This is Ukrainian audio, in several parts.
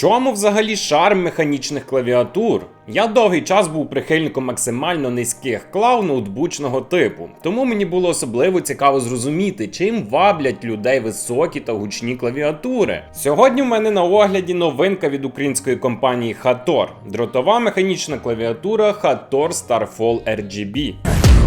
чому взагалі шарм механічних клавіатур? Я довгий час був прихильником максимально низьких клав ноутбучного типу, тому мені було особливо цікаво зрозуміти, чим ваблять людей високі та гучні клавіатури. Сьогодні в мене на огляді новинка від української компанії Hator – дротова механічна клавіатура Hator Starfall RGB.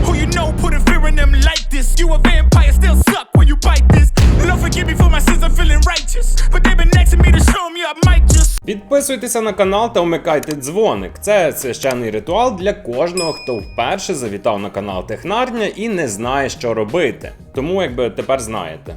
Who you know put a fear in them like this? You a vampire, still suck when you bite this. Lord forgive me for my sins, I'm feeling righteous. But they been to me to show me I might just. Підписуйтеся на канал та вмикайте дзвоник. Це священний ритуал для кожного, хто вперше завітав на канал Технарня і не знає, що робити. Тому якби тепер знаєте.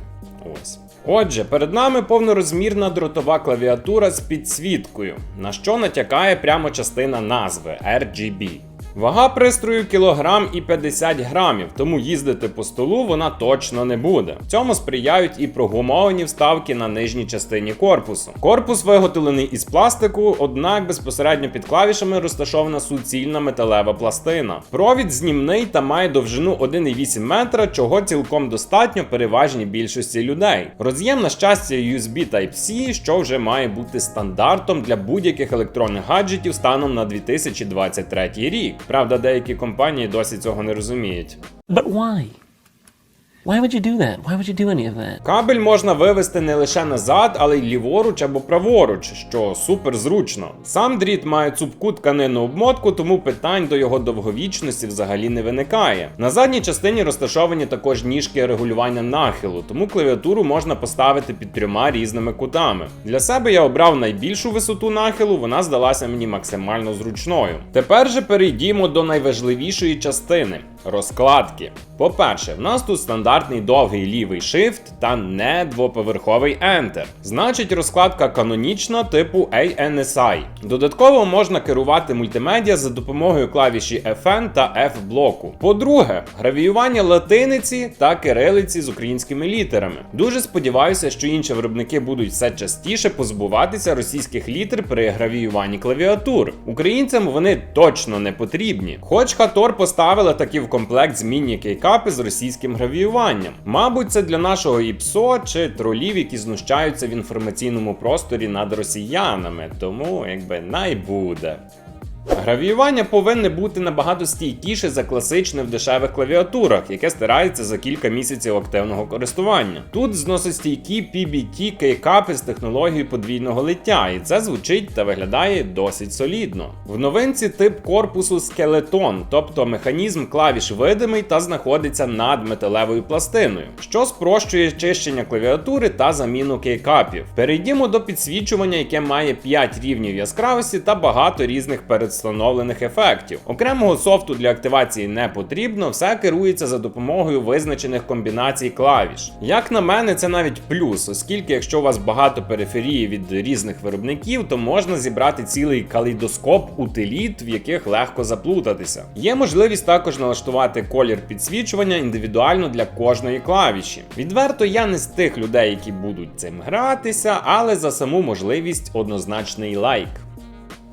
Ось. Отже, перед нами повнорозмірна дротова клавіатура з підсвіткою, на що натякає прямо частина назви RGB. Вага пристрою кілограм і 50 грамів, тому їздити по столу вона точно не буде. Цьому сприяють і прогумовані вставки на нижній частині корпусу. Корпус виготовлений із пластику, однак безпосередньо під клавішами розташована суцільна металева пластина. Провід знімний та має довжину 1,8 метра, чого цілком достатньо переважній більшості людей. Роз'єм на щастя USB Type-C, що вже має бути стандартом для будь-яких електронних гаджетів станом на 2023 рік. Правда, деякі компанії досі цього не розуміють. But why? Why would you do that? Why would you do any of that? Кабель можна вивести не лише назад, але й ліворуч або праворуч, що супер зручно. Сам дріт має цупку тканинну обмотку, тому питань до його довговічності взагалі не виникає. На задній частині розташовані також ніжки регулювання нахилу, тому клавіатуру можна поставити під трьома різними кутами. Для себе я обрав найбільшу висоту нахилу, вона здалася мені максимально зручною. Тепер же перейдімо до найважливішої частини розкладки. По-перше, в нас тут стандартний довгий лівий Shift та не двоповерховий Enter. Значить, розкладка канонічна типу ANSI. Додатково можна керувати мультимедіа за допомогою клавіші FN та F блоку. По-друге, гравіювання латиниці та кирилиці з українськими літерами. Дуже сподіваюся, що інші виробники будуть все частіше позбуватися російських літер при гравіюванні клавіатур. Українцям вони точно не потрібні. Хоч Хатор поставила такі в комплект змінні кейкапи з російським гравіюванням. Мабуть, це для нашого ІПСО чи тролів, які знущаються в інформаційному просторі над росіянами, тому якби найбуде. Гравіювання повинне бути набагато стійкіше за класичне в дешевих клавіатурах, яке стирається за кілька місяців активного користування. Тут зносостійкі PBT кейкапи з технологією подвійного лиття, і це звучить та виглядає досить солідно. В новинці тип корпусу скелетон, тобто механізм клавіш видимий та знаходиться над металевою пластиною, що спрощує чищення клавіатури та заміну кейкапів. Перейдімо до підсвічування, яке має 5 рівнів яскравості та багато різних передстановлених ефектів. Окремого софту для активації не потрібно, все керується за допомогою визначених комбінацій клавіш. Як на мене, це навіть плюс, оскільки якщо у вас багато периферії від різних виробників, то можна зібрати цілий калейдоскоп утиліт, в яких легко заплутатися. Є можливість також налаштувати колір підсвічування індивідуально для кожної клавіші. Відверто я не з тих людей, які будуть цим гратися, але за саму можливість однозначний лайк.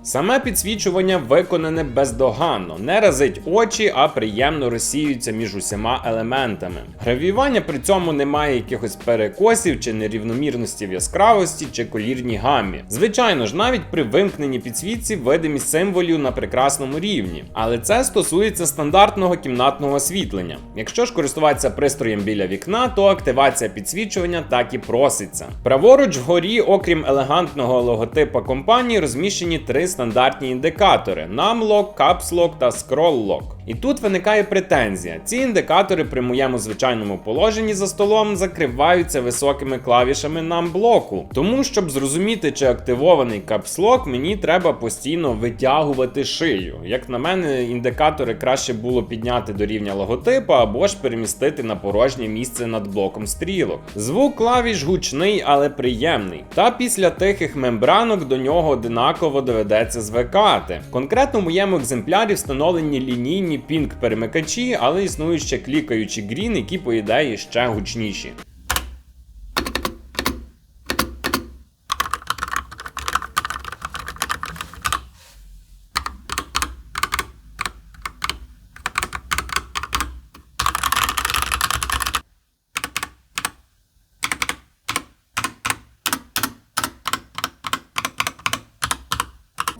Саме підсвічування виконане бездоганно, не разить очі, а приємно розсіюється між усіма елементами. Гравіювання при цьому не має якихось перекосів чи нерівномірності в яскравості чи колірній гамі. Звичайно ж, навіть при вимкненні підсвітці видимість символів на прекрасному рівні, але це стосується стандартного кімнатного освітлення. Якщо ж користуватися пристроєм біля вікна, то активація підсвічування так і проситься. Праворуч вгорі, окрім елегантного логотипа компанії, розміщені три стандартні індикатори: Numlock, Caps Lock та Scroll Lock. І тут виникає претензія. Ці індикатори при моєму звичайному положенні за столом закриваються високими клавішами намблоку. Тому, щоб зрозуміти, чи активований Lock, мені треба постійно витягувати шию. Як на мене, індикатори краще було підняти до рівня логотипа або ж перемістити на порожнє місце над блоком стрілок. Звук клавіш гучний, але приємний. Та після тихих мембранок до нього одинаково доведеться звикати. Конкретно в моєму екземплярі встановлені лінійні пінг перемикачі, але існують ще клікаючі грін, які по ідеї ще гучніші.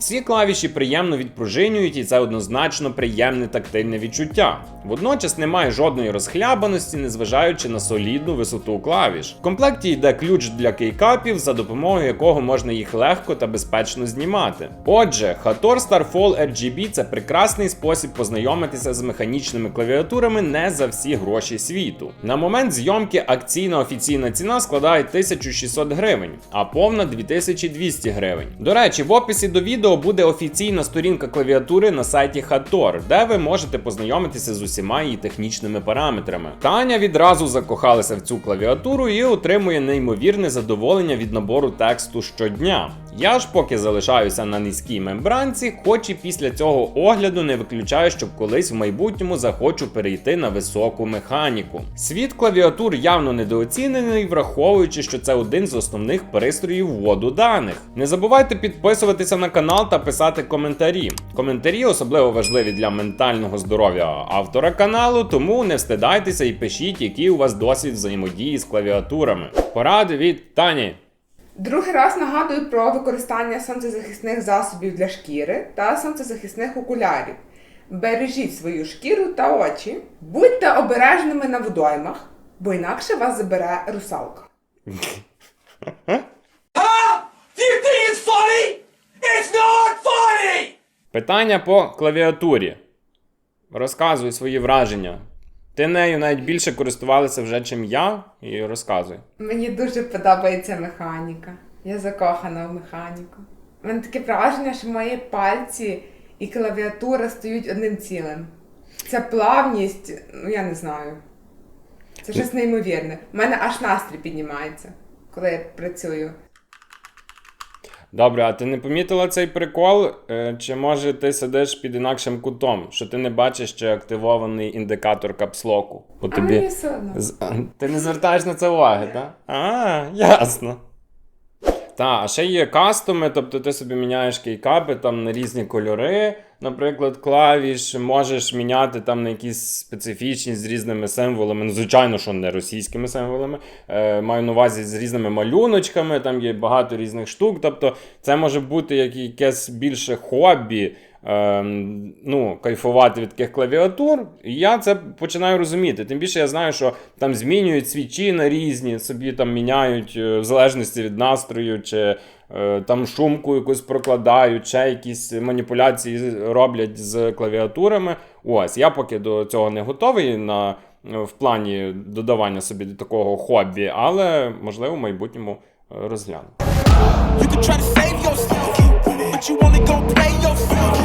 Всі клавіші приємно відпружинюють, і це однозначно приємне тактильне відчуття. Водночас немає жодної розхлябаності, незважаючи на солідну висоту клавіш. В комплекті йде ключ для кейкапів, за допомогою якого можна їх легко та безпечно знімати. Отже, Hator Starfall RGB це прекрасний спосіб познайомитися з механічними клавіатурами не за всі гроші світу. На момент зйомки акційна офіційна ціна складає 1600 гривень, а повна 2200 гривень. До речі, в описі до відео буде офіційна сторінка клавіатури на сайті Hator, де ви можете познайомитися з усіма її технічними параметрами. Таня відразу закохалася в цю клавіатуру і отримує неймовірне задоволення від набору тексту щодня. Я ж поки залишаюся на низькій мембранці, хоч і після цього огляду не виключаю, що колись в майбутньому захочу перейти на високу механіку. Світ клавіатур явно недооцінений, враховуючи, що це один з основних пристроїв вводу даних. Не забувайте підписуватися на канал та писати коментарі. Коментарі особливо важливі для ментального здоров'я автора каналу, тому не встидайтеся і пишіть, який у вас досвід взаємодії з клавіатурами. Поради від Тані. Другий раз нагадую про використання сонцезахисних засобів для шкіри та сонцезахисних окулярів. Бережіть свою шкіру та очі, будьте обережними на водоймах, бо інакше вас забере русалка. Питання по клавіатурі. Розказуй свої враження. Ти нею навіть більше користувалася вже, чим я, і розказуй. Мені дуже подобається механіка. Я закохана в механіку. У мене таке враження, що мої пальці і клавіатура стають одним цілим. Ця плавність, ну я не знаю. Це щось неймовірне. У мене аж настрій піднімається, коли я працюю. Добре, а ти не помітила цей прикол? Е, Чи може ти сидиш під інакшим кутом, що ти не бачиш чи активований індикатор капслоку? Бо тобі. мені все одно. Ти не звертаєш на це уваги, так? А, ясно. Та, а ще є кастоми, тобто ти собі міняєш кейкапи там на різні кольори, наприклад, клавіш, можеш міняти там на якісь специфічні з різними символами. Ну, звичайно, що не російськими символами. Е, маю на увазі з різними малюночками, там є багато різних штук. Тобто, це може бути як якесь більше хобі. Ем, ну, кайфувати від таких клавіатур, і я це починаю розуміти. Тим більше я знаю, що там змінюють свічі на різні, собі там міняють е, в залежності від настрою, чи е, там шумку якусь прокладають, ще якісь маніпуляції роблять з клавіатурами. Ось, я поки до цього не готовий на, в плані додавання собі до такого хобі, але можливо в майбутньому е, you only gon' play yourself.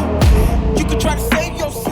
You can try to save yourself.